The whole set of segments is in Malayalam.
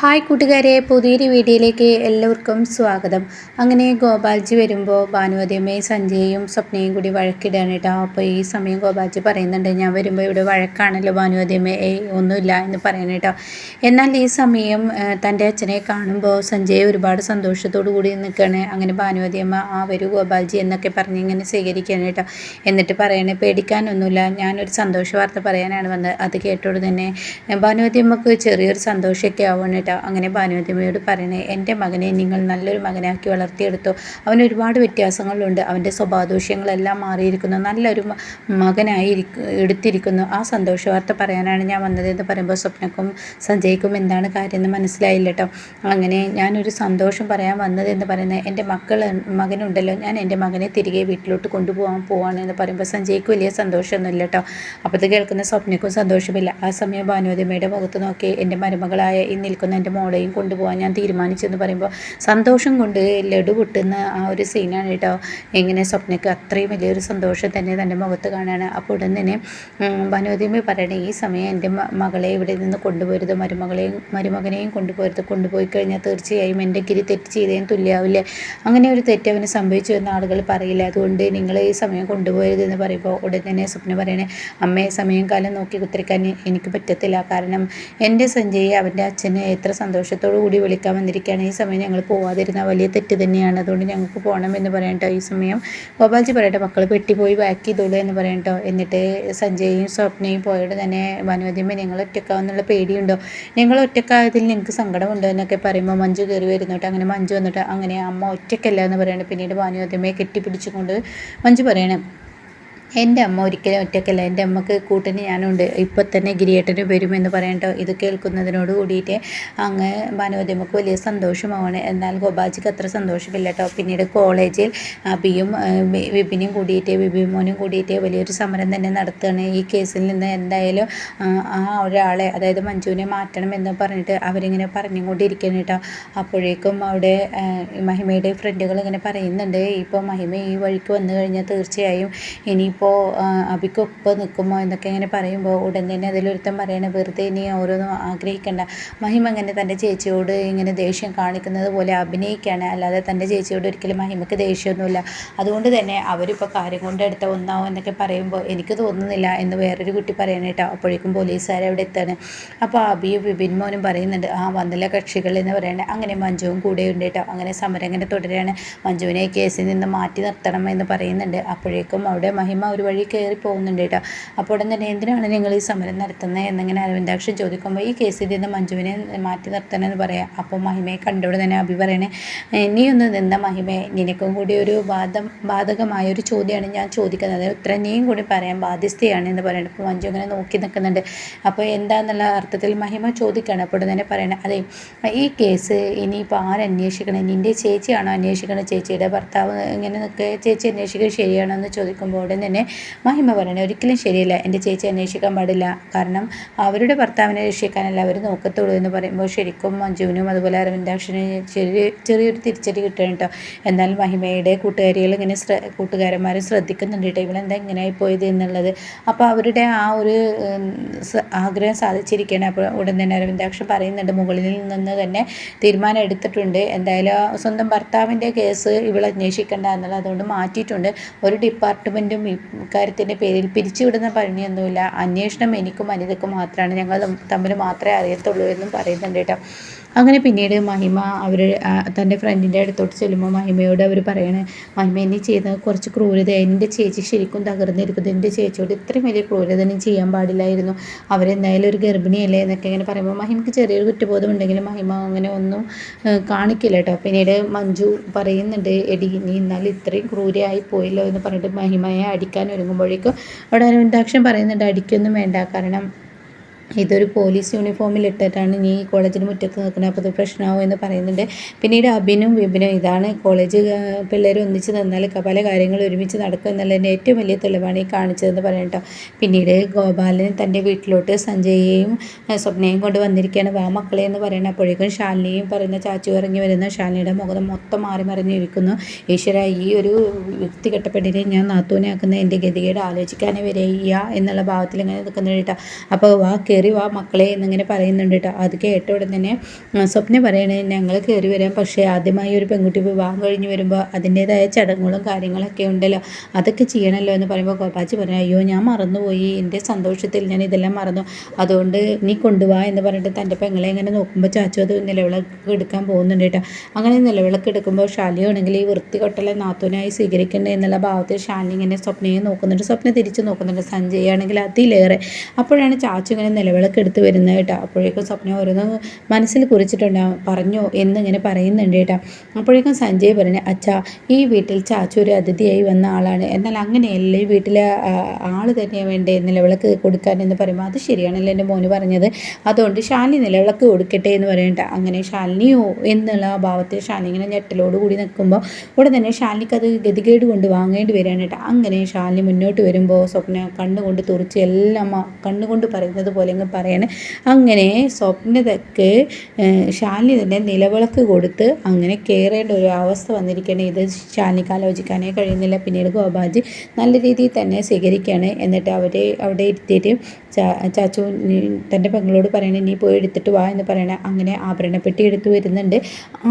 ഹായ് കൂട്ടുകാരെ പുതിയൊരു വീഡിയോയിലേക്ക് എല്ലാവർക്കും സ്വാഗതം. അങ്ങനെ ഗോപാൽജി വരുമ്പോൾ ഭാനുവതിയമ്മയും സഞ്ജയും സ്വപ്നയും കൂടി വഴക്കിടാണ് കേട്ടോ. അപ്പോൾ ഈ സമയം ഗോപാൽജി പറയുന്നുണ്ട് ഞാൻ വരുമ്പോൾ ഇവിടെ വഴക്കാണല്ലോ ഭാനുവതിയമ്മ ഒന്നുമില്ല എന്ന് പറയണം കേട്ടോ. എന്നാൽ ഈ സമയം തന്റെ അച്ഛനെ കാണുമ്പോൾ സഞ്ജയ് ഒരുപാട് സന്തോഷത്തോടു കൂടി നിൽക്കുകയാണ്. അങ്ങനെ ഭാനുവതിയമ്മ ആ വരൂ ഗോപാൽജി എന്നൊക്കെ പറഞ്ഞ് ഇങ്ങനെ സ്വീകരിക്കുകയാണ് കേട്ടോ. എന്നിട്ട് പറയണേ പേടിക്കാനൊന്നുമില്ല ഞാനൊരു സന്തോഷ വാർത്ത പറയാനാണ് വന്നത്. അത് കേട്ടോട് തന്നെ ഭാനുവതിയമ്മക്ക് ചെറിയൊരു സന്തോഷമൊക്കെ ആവുകയാണ് അങ്ങനെ ഭാനുവതിമയോട് പറയണേ എന്റെ മകനെ നിങ്ങൾ നല്ലൊരു മകനാക്കി വളർത്തിയെടുത്തു. അവന് ഒരുപാട് വ്യത്യാസങ്ങളുണ്ട്. അവന്റെ സ്വഭാവദൂഷ്യങ്ങളെല്ലാം മാറിയിരിക്കുന്നു. നല്ലൊരു മകനായി എടുത്തിരിക്കുന്നു. ആ സന്തോഷ വാർത്ത പറയാനാണ് ഞാൻ വന്നത് എന്ന് പറയുമ്പോൾ സ്വപ്നക്കും സഞ്ജയ്ക്കും എന്താണ് കാര്യം എന്ന് മനസ്സിലായില്ല കേട്ടോ അങ്ങനെ ഞാനൊരു സന്തോഷം പറയാൻ വന്നത് എന്ന് പറയുന്നത് എന്റെ മക്കൾ മകനുണ്ടല്ലോ. ഞാൻ എന്റെ മകനെ തിരികെ വീട്ടിലോട്ട് കൊണ്ടുപോകാൻ പോവാണ് എന്ന് പറയുമ്പോൾ സഞ്ജയ്ക്ക് വലിയ സന്തോഷമൊന്നുമില്ല കേട്ടോ അപ്പോൾ കേൾക്കുന്ന സ്വപ്നക്കും സന്തോഷമില്ല. ആ സമയം ഭാനുവതിമയുടെ മുഖത്ത് നോക്കി എന്റെ മരുമകളായ ഈ നിൽക്കുന്ന എന്റെ മോളെയും കൊണ്ടുപോകാൻ ഞാൻ തീരുമാനിച്ചെന്ന് പറയുമ്പോൾ സന്തോഷം കൊണ്ട് ലഡു പൊട്ടുന്ന ആ ഒരു സീനാണ് കേട്ടോ. എങ്ങനെ സ്വപ്നയ്ക്ക് അത്രയും വലിയൊരു സന്തോഷം തന്നെ തന്റെ മുഖത്ത് കാണാണ് അപ്പോൾ ഉടൻ തന്നെ വനോദ്യമി പറയണ ഈ സമയം എന്റെ മകളെ ഇവിടെ നിന്ന് കൊണ്ടുപോരുത് മരുമകളെയും മരുമകനെയും കൊണ്ടുപോരുത്. കൊണ്ടുപോയി കഴിഞ്ഞാൽ തീർച്ചയായും എന്റെ ഗിരി തെറ്റ് ചെയ്തതിന് തുല്യാവില്ലേ. അങ്ങനെ ഒരു തെറ്റ് അവന് സംഭവിച്ചു എന്ന് ആളുകൾ പറയില്ല. അതുകൊണ്ട് നിങ്ങൾ ഈ സമയം കൊണ്ടുപോയത് എന്ന് പറയുമ്പോൾ ഉടൻ തന്നെ സ്വപ്ന പറയണേ അമ്മയെ സമയം കാലം നോക്കി കുത്തിരിക്കാൻ എനിക്ക് പറ്റത്തില്ല. കാരണം എന്റെ സഞ്ജയ് അവന്റെ അച്ഛന് എത്ര സന്തോഷത്തോടു കൂടി വിളിക്കാൻ വന്നിരിക്കുകയാണ്. ഈ സമയം ഞങ്ങൾ പോവാതിരുന്ന വലിയ തെറ്റ് തന്നെയാണ്. അതുകൊണ്ട് ഞങ്ങൾക്ക് പോകണം എന്ന് പറയട്ടോ ഈ സമയം ഗോപാൽജി പറയട്ടെ മക്കൾ പെട്ടിപ്പോയി ബാക്ക് ചെയ്തോളൂ എന്ന് പറയട്ടോ എന്നിട്ട് സഞ്ജയും സ്വപ്നയും പോയോട് തന്നെ വനോദ്യമേ നിങ്ങൾ ഒറ്റക്കാവുന്നുള്ള പേടിയുണ്ടോ? നിങ്ങൾ ഒറ്റക്കായതിൽ നിങ്ങൾക്ക് സങ്കടമുണ്ടോ? എന്നൊക്കെ പറയുമ്പോൾ മഞ്ജു കയറി വരുന്നോട്ട് അങ്ങനെ മഞ്ജു വന്നിട്ട് അങ്ങനെ അമ്മ ഒറ്റക്കല്ല എന്ന് പറയുന്നത് പിന്നീട് ഭാനുവതിയമ്മയെ കെട്ടിപ്പിടിച്ചുകൊണ്ട് മഞ്ജു പറയണം എന്റെ അമ്മ ഒരിക്കലും ഒറ്റക്കല്ല എന്റെ അമ്മയ്ക്ക് കൂട്ടിന് ഞാനുണ്ട്. ഇപ്പം തന്നെ ഗിരിയേട്ടന് വരുമെന്ന് പറയട്ടോ ഇത് കേൾക്കുന്നതിനോട് കൂടിയിട്ട് അങ്ങ് ഭാനുവതിയമ്മക്ക് വലിയ സന്തോഷമാണ് എന്നാൽ ഗോപാജിക്ക് അത്ര സന്തോഷമില്ല കേട്ടോ പിന്നീട് കോളേജിൽ അബിയും വിപിനും കൂടിയിട്ട് വിപിമോനും കൂടിയിട്ട് വലിയൊരു സമരം തന്നെ നടത്തുകയാണ് ഈ കേസിൽ നിന്ന് എന്തായാലും ആ ഒരാളെ അതായത് മഞ്ജുവിനെ മാറ്റണം എന്ന് പറഞ്ഞിട്ട് അവരിങ്ങനെ കൊണ്ടിരിക്കുകയാണ് കേട്ടോ അപ്പോഴേക്കും അവിടെ മഹിമയുടെ ഫ്രണ്ടുകൾ ഇങ്ങനെ പറയുന്നുണ്ട്. ഇപ്പോൾ മഹിമ ഈ വഴിക്ക് വന്നു കഴിഞ്ഞാൽ തീർച്ചയായും ഇനി ഇപ്പോൾ അബിക്കൊപ്പം നിൽക്കുമോ എന്നൊക്കെ ഇങ്ങനെ പറയുമ്പോൾ ഉടൻ തന്നെ അതിലൊരുത്തൻ പറയണ വെറുതെ ഇനി ഓരോന്നും ആഗ്രഹിക്കേണ്ട. മഹിമ അങ്ങനെ തന്റെ ചേച്ചിയോട് ഇങ്ങനെ ദേഷ്യം കാണിക്കുന്നത് പോലെ അഭിനയിക്കുകയാണ്. അല്ലാതെ തന്റെ ചേച്ചിയോട് ഒരിക്കലും മഹിമയ്ക്ക് ദേഷ്യമൊന്നുമില്ല. അതുകൊണ്ട് തന്നെ അവരിപ്പോൾ കാര്യം കൊണ്ട് എടുത്ത ഒന്നാവും എന്നൊക്കെ പറയുമ്പോൾ എനിക്ക് തോന്നുന്നില്ല എന്ന് വേറൊരു കുട്ടി പറയണ കേട്ടോ. അപ്പോഴേക്കും പോലീസുകാർ അവിടെ എത്താണ്. അപ്പോൾ അബിയും വിപിൻ മോനും പറയുന്നുണ്ട് ആ വന്നില്ല കക്ഷികൾ എന്ന് പറയണേ അങ്ങനെ മഞ്ജുവും കൂടെ ഉണ്ട് കേട്ടോ. അങ്ങനെ സമരം ഇങ്ങനെ തുടരുകയാണ്. മഞ്ജുവിനെ കേസിൽ നിന്ന് മാറ്റി നിർത്തണം എന്ന് പറയുന്നുണ്ട്. അപ്പോഴേക്കും അവിടെ മഹിമ ഒരു വഴി കയറി പോകുന്നുണ്ട് കേട്ടോ അപ്പോൾ ഉടൻ തന്നെ എന്തിനാണ് നിങ്ങൾ ഈ സമരം നടത്തുന്നത് എന്നിങ്ങനെ അരവിന്ദാക്ഷൻ ചോദിക്കുമ്പോൾ ഈ കേസിൽ നിന്ന് മഞ്ജുവിനെ മാറ്റി നിർത്തണമെന്ന് പറയാം. അപ്പോൾ മഹിമയെ കണ്ടോടെ തന്നെ അഭി പറയണേ നീ ഒന്ന് നിന്ന മഹിമയെ നിനക്കും കൂടി ഒരു ബാധം ബാധകമായ ഒരു ചോദ്യമാണ് ഞാൻ ചോദിക്കുന്നത്. ഉത്തരം നീയും കൂടി പറയാൻ ബാധ്യസ്ഥയാണ് എന്ന് പറയുന്നത് അപ്പോൾ മഞ്ജു അങ്ങനെ നോക്കി നിൽക്കുന്നുണ്ട്. അപ്പോൾ എന്താന്നുള്ള അർത്ഥത്തിൽ മഹിമ ചോദിക്കുകയാണ്. അപ്പോൾ തന്നെ പറയണേ അതെ ഈ കേസ് ഇനിയിപ്പോൾ ആരന്വേഷിക്കണേ നിന്റെ ചേച്ചിയാണോ അന്വേഷിക്കണേ? ചേച്ചിയുടെ ഭർത്താവ് ഇങ്ങനെ നിൽക്കുക. ചേച്ചി അന്വേഷിക്കുന്നത് ശരിയാണോ? എന്ന് ചോദിക്കുമ്പോൾ ഉടൻ തന്നെ മഹിമ പറയണേ ഒരിക്കലും ശരിയല്ല. എന്റെ ചേച്ചി അന്വേഷിക്കാൻ പാടില്ല. കാരണം അവരുടെ ഭർത്താവിനെ രക്ഷിക്കാനല്ല അവർ നോക്കത്തുള്ളൂ എന്ന് പറയുമ്പോൾ ശരിക്കും മഞ്ജുവിനും അതുപോലെ അരവിന്ദാക്ഷനും ചെറിയ ചെറിയൊരു തിരിച്ചടി കിട്ടണം കേട്ടോ. എന്നാൽ മഹിമയുടെ കൂട്ടുകാരികൾ ഇങ്ങനെ ശ്ര കൂട്ടുകാരന്മാരെ ശ്രദ്ധിക്കുന്നുണ്ട് കേട്ടോ. ഇവളെന്താ ഇങ്ങനെയായി പോയത് എന്നുള്ളത്. അപ്പോൾ അവരുടെ ആ ഒരു ആഗ്രഹം സാധിച്ചിരിക്കുകയാണ്. അപ്പോൾ ഉടൻ തന്നെ അരവിന്ദാക്ഷൻ പറയുന്നുണ്ട് മുകളിൽ നിന്ന് തന്നെ തീരുമാനം എടുത്തിട്ടുണ്ട്. എന്തായാലും സ്വന്തം ഭർത്താവിന്റെ കേസ് ഇവൾ അന്വേഷിക്കേണ്ട എന്നുള്ളത് അതുകൊണ്ട് മാറ്റിയിട്ടുണ്ട്. ഒരു ഡിപ്പാർട്ട്മെന്റും ഇക്കാര്യത്തിന്റെ പേരിൽ പിരിച്ചുവിടുന്ന പണിയൊന്നുമില്ല അന്വേഷണം എനിക്കും അനിതയ്ക്കും മാത്രമാണ്. ഞങ്ങൾ തമ്മിൽ മാത്രമേ അറിയത്തുള്ളൂ എന്നും പറയുന്നുണ്ട് കേട്ടോ. അങ്ങനെ പിന്നീട് മഹിമ അവർ തന്റെ ഫ്രണ്ടിന്റെ അടുത്തോട്ട് ചെല്ലുമ്പോൾ മഹിമയോട് അവർ പറയണേ മഹിമ എന്നെ ചെയ്ത കുറച്ച് ക്രൂരത എന്റെ ചേച്ചി ശരിക്കും തകർന്നിരിക്കുന്നു. എന്റെ ചേച്ചിയോട് ഇത്രയും വലിയ ക്രൂരത നീ ചെയ്യാൻ പാടില്ലായിരുന്നു. അവരെന്തായാലും ഒരു ഗർഭിണിയല്ലേ എന്നൊക്കെ ഇങ്ങനെ പറയുമ്പോൾ മഹിമയ്ക്ക് ചെറിയൊരു കുറ്റബോധം ഉണ്ടെങ്കിലും മഹിമ അങ്ങനെ ഒന്നും കാണിക്കില്ല കേട്ടോ. പിന്നീട് മഞ്ജു പറയുന്നുണ്ട് എടി നീ എന്നാൽ ഇത്രയും ക്രൂരയായി പോയല്ലോ എന്ന് പറഞ്ഞിട്ട് മഹിമയെ അടിക്കാൻ ഒരുങ്ങുമ്പോഴേക്കും അവിടെ അരവിന്ദാക്ഷൻ പറയുന്നുണ്ട് അടിക്കൊന്നും വേണ്ട. കാരണം ഇതൊരു പോലീസ് യൂണിഫോമിൽ ഇട്ടിട്ടാണ് നീ കോളേജിന് മുറ്റത്ത് നിൽക്കുന്നത്. അപ്പോൾ അത് പ്രശ്നമാവും എന്ന് പറയുന്നുണ്ട്. പിന്നീട് അഭിനും വിപിനും ഇതാണ് കോളേജ് പിള്ളേർ ഒന്നിച്ച് നിന്നാൽ പല കാര്യങ്ങൾ ഒരുമിച്ച് നടക്കും എന്നുള്ളതിന്റെ ഏറ്റവും വലിയ തെളിവാണ് ഈ കാണിച്ചതെന്ന് പറയട്ടോ പിന്നീട് ഗോപാലൻ തന്റെ വീട്ടിലോട്ട് സഞ്ജയെയും സ്വപ്നയും കൊണ്ട് വന്നിരിക്കുകയാണ്. വാ മക്കളെ എന്ന് പറയുന്നത് അപ്പോഴേക്കും ശാലിനിയും പറയുന്ന ചാച്ചു ഇറങ്ങി വരുന്ന. ശാലിനിയുടെ മുഖം മൊത്തം മാറി മറിഞ്ഞിരിക്കുന്നു. ഈശ്വര ഈ ഒരു വ്യക്തി പെണ്ണിനെ ഞാൻ നാത്തൂനെ ആക്കുന്ന എന്റെ ഗതികേട് ആലോചിക്കാനേ വരെയ്യ എന്നുള്ള ഭാവത്തിൽ ഇങ്ങനെ നിൽക്കുന്നുണ്ട് കേട്ടോ. അപ്പോൾ വാ വാ മക്കളെ എന്നിങ്ങനെ പറയുന്നുണ്ട് കേട്ടോ അത് കേട്ട ഉടൻ തന്നെ സ്വപ്ന പറയണേ ഞങ്ങൾ കയറി വരാം. പക്ഷേ ആദ്യമായി ഒരു പെൺകുട്ടി വിവാഹം കഴിഞ്ഞ് വരുമ്പോൾ അതിന്റേതായ ചടങ്ങുകളും കാര്യങ്ങളൊക്കെ ഉണ്ടല്ലോ. അതൊക്കെ ചെയ്യണമല്ലോ എന്ന് പറയുമ്പോൾ കോപ്പാച്ചി പറഞ്ഞു അയ്യോ ഞാൻ മറന്നുപോയി. എന്റെ സന്തോഷത്തിൽ ഞാൻ ഇതെല്ലാം മറന്നു. അതുകൊണ്ട് നീ കൊണ്ടുപോവാ എന്ന് പറഞ്ഞിട്ട് തന്റെ പെങ്ങളെ ഇങ്ങനെ നോക്കുമ്പോൾ ചാച്ചു അത് നിലവിളക്ക് എടുക്കാൻ പോകുന്നുണ്ട് കേട്ടോ അങ്ങനെ നിലവിളക്ക് എടുക്കുമ്പോൾ ശാലിയാണെങ്കിൽ ഈ വൃത്തികെട്ടലെ നാത്തൂനായി സ്വീകരിക്കേണ്ടത് എന്നുള്ള ഭാവത്തിൽ ശാലി ഇങ്ങനെ സ്വപ്നയെ നോക്കുന്നുണ്ട്. സ്വപ്ന തിരിച്ച് നോക്കുന്നുണ്ട്. സഞ്ജയ് ആണെങ്കിൽ അതിലേറെ. അപ്പോഴാണ് ചാച്ചു ഇങ്ങനെ നിലവിളക്ക് എടുത്ത് വരുന്നത് കേട്ടോ. അപ്പോഴേക്കും സ്വപ്ന ഓരോന്ന് മനസ്സിൽ കുറിച്ചിട്ടുണ്ടാവും പറഞ്ഞോ എന്നിങ്ങനെ പറയുന്നുണ്ട് കേട്ടോ. അപ്പോഴേക്കും സഞ്ജയ് പറഞ്ഞു അച്ഛാ ഈ വീട്ടിൽ ചാച്ചു ഒരു അതിഥിയായി വന്ന ആളാണ്. എന്നാൽ അങ്ങനെയല്ല ഈ വീട്ടിലെ ആൾ തന്നെയാണ് വേണ്ടേ? നിലവിളക്ക് കൊടുക്കാൻ എന്ന് പറയുമ്പോൾ അത് ശരിയാണല്ലോ എന്റെ മോന് പറഞ്ഞത്. അതുകൊണ്ട് ശാലിനി നിലവിളക്ക് കൊടുക്കട്ടെ എന്ന് പറയണ്ട. അങ്ങനെ ശാലിനിയോ എന്നുള്ള ഭാവത്തിൽ ശാലിനി ഇങ്ങനെ ഞെട്ടലോട് കൂടി നിൽക്കുമ്പോൾ ഉടൻ തന്നെ ശാലിനിക്ക് അത് ഗതികേട് കൊണ്ട് വാങ്ങേണ്ടി വരികയാണ് കേട്ടോ. അങ്ങനെ ശാലിനി മുന്നോട്ട് വരുമ്പോൾ സ്വപ്ന കണ്ണുകൊണ്ട് തുറച്ച് എല്ലാം കണ്ണുകൊണ്ട് പറയുന്നത് പോലെ അങ്ങ് പറയാണ്. അങ്ങനെ സ്വപ്നതക്ക് ശാലിനി തന്നെ നിലവിളക്ക് കൊടുത്ത് അങ്ങനെ കയറേണ്ട ഒരു അവസ്ഥ വന്നിരിക്കുകയാണ് ഇത് ശാലിനിക്ക് ആലോചിക്കാനേ കഴിയുന്നില്ല. പിന്നീട് ഗോപാജി നല്ല രീതിയിൽ തന്നെ സ്വീകരിക്കുകയാണ് എന്നിട്ട് അവരെ അവിടെ ഇരുത്തിയിട്ട് ചാച്ചു തന്റെ പെങ്ങളോട് പറയണേ നീ പോയി എടുത്തിട്ട് വാ എന്ന് പറയണേ. അങ്ങനെ ആഭരണപ്പെട്ടി എടുത്തു വരുന്നുണ്ട്.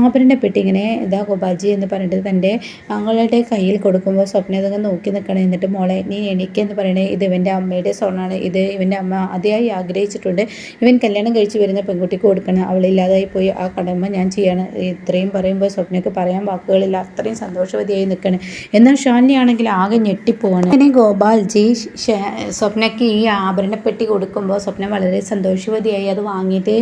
ആഭരണപ്പെട്ടി ഇങ്ങനെ ഇതാ ഗോപാജി എന്ന് പറഞ്ഞിട്ട് തന്റെ അങ്ങളുടെ കയ്യിൽ കൊടുക്കുമ്പോൾ സ്വപ്ന അതങ്ങ് നോക്കി നിൽക്കണം. എന്നിട്ട് മോളെ നീ എണീക്കെന്ന് പറയണേ. ഇത് ഇവന്റെ അമ്മയുടെ സ്വർണമാണ് ഇത് ഇവന്റെ അമ്മ അതിയായി ആഗ്രഹിച്ചിട്ടുണ്ട്. ഇവൻ കല്യാണം കഴിച്ച് വരുന്ന പെൺകുട്ടിക്ക് കൊടുക്കണം. അവളില്ലാതായി പോയി. ആ കടമ ഞാൻ ചെയ്യണം. ഇത്രയും പറയുമ്പോൾ സ്വപ്നയ്ക്ക് പറയാൻ വാക്കുകളില്ല. അത്രയും സന്തോഷവതിയായി നിൽക്കണം. എന്നാൽ ഷാലിനി ആണെങ്കിൽ ആകെ ഞെട്ടിപ്പോവാണ്. അങ്ങനെ ഗോപാൽജി സ്വപ്നയ്ക്ക് ഈ ആഭരണപ്പെട്ടി കൊടുക്കുമ്പോൾ സ്വപ്ന വളരെ സന്തോഷവതിയായി അത് വാങ്ങിയിട്ട്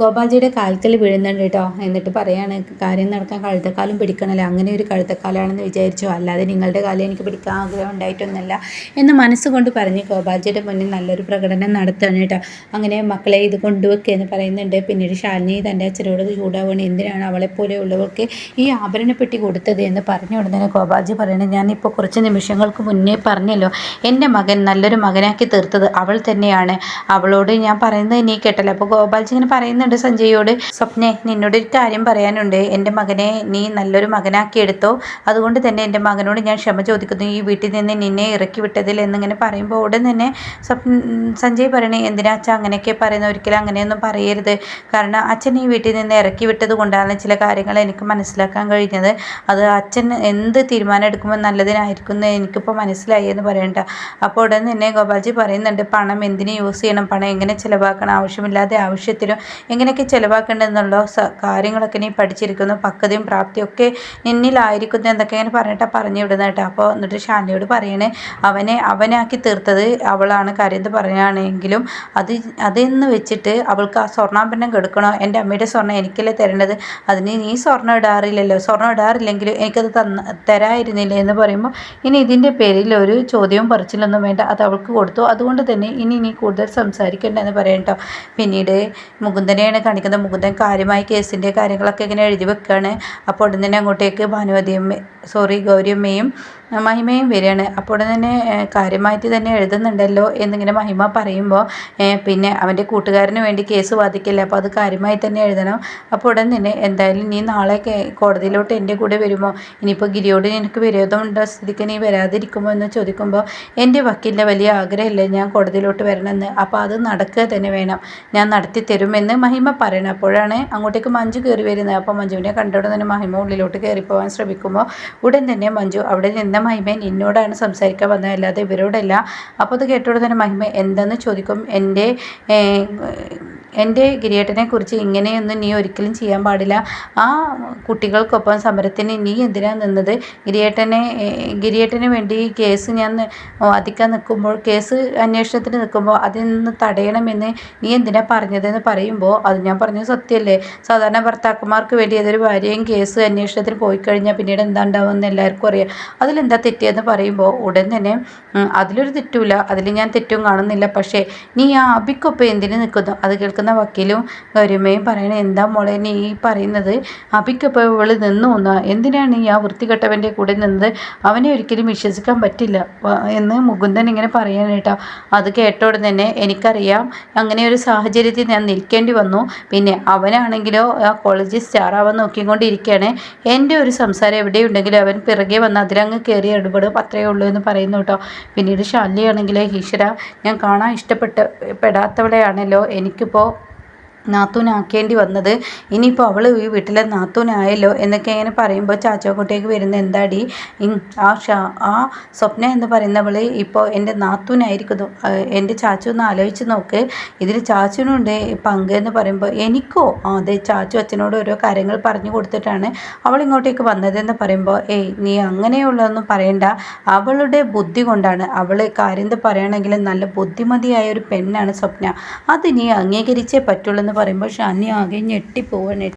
ഗോപാൽജിയുടെ കാലത്തിൽ വീഴുന്നുണ്ട് കേട്ടോ. എന്നിട്ട് പറയാണ് കാര്യം നടക്കാൻ കഴുത്തക്കാലം പിടിക്കണമല്ലോ അങ്ങനെ ഒരു കഴുത്തക്കാലാണെന്ന് വിചാരിച്ചു. അല്ലാതെ നിങ്ങളുടെ കാലം എനിക്ക് പിടിക്കാൻ ആഗ്രഹം ഉണ്ടായിട്ടൊന്നുമല്ല. എന്ന് മനസ്സുകൊണ്ട് പറഞ്ഞ് ഗോപാൽജിയുടെ മുന്നിൽ നല്ലൊരു പ്രകടനം നടത്തുകയാണ് അങ്ങനെ മക്കളെ ഇത് കൊണ്ടുവെക്കുക എന്ന് പറയുന്നുണ്ട്. പിന്നീട് ശാലിനി തന്റെ അച്ഛനോട് ചൂടാവുകയാണ് എന്തിനാണ് അവളെപ്പോലെയുള്ളവർക്ക് ഈ ആഭരണപ്പെട്ടി കൊടുത്തത് എന്ന് പറഞ്ഞ ഉടനെ ഗോപാൽജി പറയുന്നത് ഞാനിപ്പോൾ കുറച്ച് നിമിഷങ്ങൾക്ക് മുന്നേ പറഞ്ഞല്ലോ എന്റെ മകൻ നല്ലൊരു മകനാക്കി തീർത്തത് അവൾ തന്നെയാണ്. അവളോട് ഞാൻ പറയുന്നത് നീ കേട്ടല്ലോ. അപ്പോൾ ഗോപാൽജി ഇങ്ങനെ പറയുന്നുണ്ട് സഞ്ജയോട് സ്വപ്നെ നിന്നോട് ഒരു കാര്യം പറയാനുണ്ട്. എന്റെ മകനെ നീ നല്ലൊരു മകനാക്കി എടുത്തോ. അതുകൊണ്ട് തന്നെ എന്റെ മകനോട് ഞാൻ ക്ഷമ ചോദിക്കുന്നു. ഈ വീട്ടിൽ നിന്ന് നിന്നെ ഇറക്കി വിട്ടതിൽ എന്നിങ്ങനെ പറയുമ്പോൾ ഉടൻ തന്നെ സ്വപ്ന പറയണേ എന്തിനാ അച്ഛൻ അങ്ങനെയൊക്കെ പറയുന്നത് ഒരിക്കലും അങ്ങനെയൊന്നും പറയരുത്. കാരണം അച്ഛൻ ഈ വീട്ടിൽ നിന്ന് ഇറക്കി വിട്ടത് കൊണ്ടാണ് ചില കാര്യങ്ങൾ എനിക്ക് മനസ്സിലാക്കാൻ കഴിഞ്ഞത്. അത് അച്ഛൻ എന്ത് തീരുമാനം എടുക്കുമ്പോൾ നല്ലതിനായിരിക്കും എന്ന് എനിക്കിപ്പോൾ മനസ്സിലായി എന്ന് പറയണ്ട. അപ്പോൾ ഉടൻ തന്നെ ഗോപാൽജി പറയുന്നുണ്ട് പണം എന്തിനു യൂസ് ചെയ്യണം? പണം എങ്ങനെ ചിലവാക്കണം? ആവശ്യമില്ലാതെ ആവശ്യത്തിനും എങ്ങനെയൊക്കെ ചിലവാക്കേണ്ടതെന്നുള്ള കാര്യങ്ങളൊക്കെ നീ പഠിച്ചിരിക്കുന്നു. പക്വതയും പ്രാപ്തിയൊക്കെ ഒക്കെ എന്നിലായിരിക്കുന്നു എന്നൊക്കെ ഇങ്ങനെ പറഞ്ഞിട്ടാണ് പറഞ്ഞു വിടുന്നത് കേട്ടോ. അപ്പോൾ എന്നിട്ട് ഷാനിയോട് പറയണേ അവനെ അവനാക്കി തീർത്തത് അവളാണ്. കാര്യം പറയുകയാണെങ്കിലും അത് അതെന്ന് വെച്ചിട്ട് അവൾക്ക് ആ സ്വർണാഭരണം കെടുക്കണോ? എന്റെ അമ്മയുടെ സ്വർണം എനിക്കല്ലേ തരേണ്ടത്? അതിന് നീ സ്വർണം ഇടാറില്ലല്ലോ. സ്വർണം ഇടാറില്ലെങ്കിലും എനിക്കത് തന്ന തരായിരുന്നില്ല എന്ന് പറയുമ്പോൾ ഇനി ഇതിന്റെ പേരിൽ ഒരു ചോദ്യവും പറിച്ചിലൊന്നും വേണ്ട. അത് അവൾക്ക് കൊടുത്തു. അതുകൊണ്ട് തന്നെ ഇനി ഇനി കൂടുതൽ സംസാരിക്കേണ്ട എന്ന് പറയട്ടോ പിന്നീട് മുകുന്ദനെയാണ് കാണിക്കുന്നത്. മുകുന്ദൻ കാര്യമായി കേസിന്റെ കാര്യങ്ങളൊക്കെ ഇങ്ങനെ എഴുതി വെക്കുകയാണ് അപ്പോൾ ഉടൻ തന്നെ അങ്ങോട്ടേക്ക് ഭാനുവതിയമ്മ സോറി ഗൗരിയമ്മയും മഹിമയും വരികയാണ്. അപ്പോൾ തന്നെ കാര്യമായിട്ട് തന്നെ എഴുതുന്നുണ്ടല്ലോ എന്നിങ്ങനെ മഹിമ പറയുമ്പോൾ പിന്നെ അവന്റെ കൂട്ടുകാരന് വേണ്ടി കേസ് വാദിക്കല്ലേ? അപ്പോൾ അത് കാര്യമായി തന്നെ എഴുതണം. അപ്പോൾ ഉടൻ തന്നെ എന്തായാലും നീ നാളെ കോടതിയിലോട്ട് എന്റെ കൂടെ വരുമോ? ഇനിയിപ്പോൾ ഗിരിയോട് നിനക്ക് വിരോധമുണ്ടോ? സ്ഥിതിക്ക് നീ വരാതിരിക്കുമോ എന്ന് ചോദിക്കുമ്പോൾ എന്റെ വക്കീലിന്റെ വലിയ ആഗ്രഹമല്ലേ ഞാൻ കോടതിയിലോട്ട് വരണമെന്ന്? അപ്പോൾ അത് നടക്കുക തന്നെ വേണം. ഞാൻ നടത്തി തരുമെന്ന് മഹിമ പറയണം. അപ്പോഴാണ് അങ്ങോട്ടേക്ക് മഞ്ജു കയറി വരുന്നത്. അപ്പോൾ മഞ്ജുവിനെ കണ്ടോടെ തന്നെ മഹിമ ഉള്ളിലോട്ട് കയറി പോകാൻ ശ്രമിക്കുമ്പോൾ ഉടൻ തന്നെ മഞ്ജു അവിടെ നിന്ന് മഹിമ എന്നോടാണ് സംസാരിക്കാൻ വന്നത് അല്ലാതെ ഇവരോടല്ല. അപ്പോൾ അത് കേട്ടോടെ തന്നെ മഹിമ എന്തെന്ന് ചോദിക്കും? എന്റെ എന്റെ ഗിരിയേട്ടനെ കുറിച്ച് ഇങ്ങനെയൊന്നും നീ ഒരിക്കലും ചെയ്യാൻ പാടില്ല. ആ കുട്ടികൾക്കൊപ്പം സമരത്തിന് നീ എന്തിനാണ് നിന്നത്? ഗിരിയേട്ടനെ ഗിരിയേട്ടന് വേണ്ടി കേസ് ഞാൻ വാദിക്കാൻ നിൽക്കുമ്പോൾ കേസ് അന്വേഷണത്തിന് നിൽക്കുമ്പോൾ അതിൽ നിന്ന് തടയണമെന്ന് നീ എന്തിനാ പറഞ്ഞതെന്ന് പറയുമ്പോൾ അത് ഞാൻ പറഞ്ഞത് സത്യമല്ലേ സാധാരണ ഭർത്താക്കന്മാർക്ക് വേണ്ടി ഏതൊരു ഭാര്യയും കേസ് അന്വേഷണത്തിന് പോയി കഴിഞ്ഞാൽ പിന്നീട് എന്താ ഉണ്ടാവുമെന്ന് എല്ലാവർക്കും അറിയാം. അതിലെന്താ തെറ്റിയെന്ന് പറയുമ്പോൾ ഉടൻ തന്നെ അതിലൊരു തെറ്റുമില്ല അതിൽ ഞാൻ തെറ്റും കാണുന്നില്ല. പക്ഷേ നീ ആ അബിക്കൊപ്പം എന്തിനു നിൽക്കുന്നു? അത് കേൾക്കുന്ന വക്കീലും ഗൗരിയമ്മയും പറയണ എന്താ മോളെ നീ പറയുന്നത്? അഭിക്കപ്പോൾ ഇവൾ നിന്നു എന്നാ? എന്തിനാണ് ഈ ആ വൃത്തികെട്ടവന്റെ കൂടെ നിന്നത്? അവനെ ഒരിക്കലും വിശ്വസിക്കാൻ പറ്റില്ല. എന്ന് മുകുന്ദൻ ഇങ്ങനെ പറയാൻ കേട്ടോ. അത് കേട്ടോടെ തന്നെ എനിക്കറിയാം. അങ്ങനെ ഒരു സാഹചര്യത്തിൽ ഞാൻ നിൽക്കേണ്ടി വന്നു. പിന്നെ അവനാണെങ്കിലോ ആ കോളേജിൽ സ്റ്റാറാവാൻ നോക്കിക്കൊണ്ടിരിക്കുകയാണ് എന്റെ ഒരു സംസാരം എവിടെയുണ്ടെങ്കിലും അവൻ പിറകെ വന്ന് അതിലങ്ങ് കയറി ഇടപെടും. അത്രയേ ഉള്ളൂ എന്ന് പറയുന്നു കേട്ടോ. പിന്നീട് ശാലിയാണെങ്കിൽ ഈശ്വര ഞാൻ കാണാൻ ഇഷ്ടപ്പെട്ട പെടാത്തവളെയാണല്ലോ. എനിക്കിപ്പോൾ നാത്തൂനാക്കേണ്ടി വന്നത്. ഇനിയിപ്പോൾ അവൾ ഈ വീട്ടിലെ നാത്തൂനായല്ലോ എന്നൊക്കെ ഇങ്ങനെ പറയുമ്പോൾ ചാച്ചോക്കുട്ടിയേക്ക് വരുന്ന എന്താടി? ആ ഷാ ആ സ്വപ്ന എന്ന് പറയുന്നവൾ ഇപ്പോൾ എന്റെ നാത്തൂനായിരിക്കുന്നു. എന്റെ ചാച്ചു ഒന്ന് ആലോചിച്ച് നോക്ക്. ഇതിൽ ചാച്ചുവിനുണ്ട് പങ്ക് എന്ന് പറയുമ്പോൾ എനിക്കോ? അതെ ചാച്ചു അച്ഛനോട് ഓരോ കാര്യങ്ങൾ പറഞ്ഞു കൊടുത്തിട്ടാണ് അവൾ ഇങ്ങോട്ടേക്ക് വന്നതെന്ന് പറയുമ്പോൾ ഏയ് നീ അങ്ങനെയുള്ളതൊന്നും പറയണ്ട. അവളുടെ ബുദ്ധി കൊണ്ടാണ്. അവൾ കാര്യം പറയുകയാണെങ്കിൽ നല്ല ബുദ്ധിമതിയായ ഒരു പെണ്ണാണ് സ്വപ്ന. അത് നീ അംഗീകരിച്ചേ പറ്റുള്ളൂ പറയുമ്പോൾ ഷാനി ആകെ ഞെട്ടിപ്പോവാണ്.